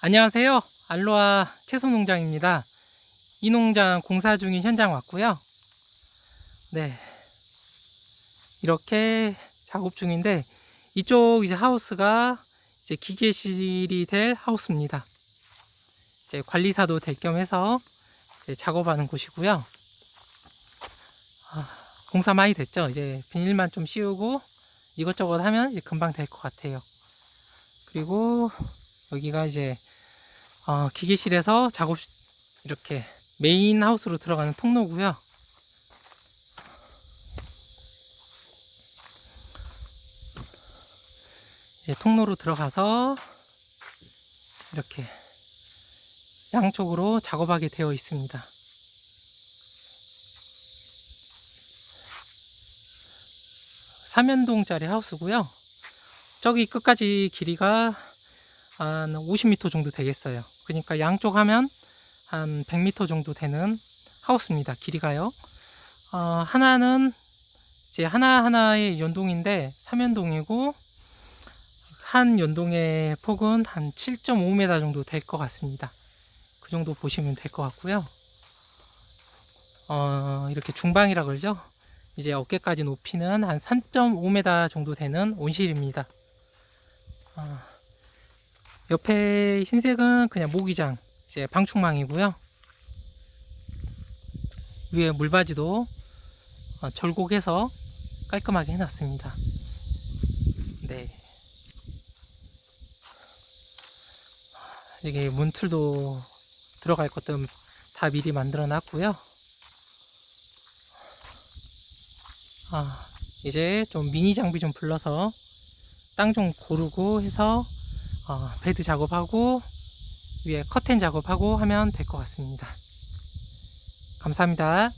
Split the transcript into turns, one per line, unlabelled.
안녕하세요. 알로아 채소 농장입니다. 이 농장 공사 중인 현장 왔고요. 네. 이렇게 작업 중인데 이쪽 이제 하우스가 이제 기계실이 될 하우스입니다. 이제 관리사도 될 겸 해서 작업하는 곳이고요. 아, 공사 많이 됐죠. 이제 비닐만 좀 씌우고 이것저것 하면 이제 금방 될 것 같아요. 그리고 여기가 이제 어, 기계실에서 작업 이렇게 메인 하우스로 들어가는 통로고요. 이제 통로로 들어가서 이렇게 양쪽으로 작업하게 되어 있습니다. 삼연동짜리 하우스고요. 저기 끝까지 길이가 한 50m 정도 되겠어요. 그러니까 양쪽 하면 한 100m 정도 되는 하우스입니다. 길이가요. 어, 하나는 이제 하나하나의 연동인데 3연동이고 한 연동의 폭은 한 7.5m 정도 될 것 같습니다. 그 정도 보시면 될 것 같고요. 어, 이렇게 중방이라 그러죠. 이제 어깨까지 높이는 한 3.5m 정도 되는 온실입니다. 어, 옆에 흰색은 그냥 모기장, 이제 방충망이고요. 위에 물바지도 어, 절곡해서 깔끔하게 해놨습니다. 네. 이게 문틀도 들어갈 것도 다 미리 만들어 놨고요. 아, 이제 좀 미니 장비 좀 불러서 땅 좀 고르고 해서 어, 베드 작업하고 위에 커튼 작업하고 하면 될 것 같습니다. 감사합니다.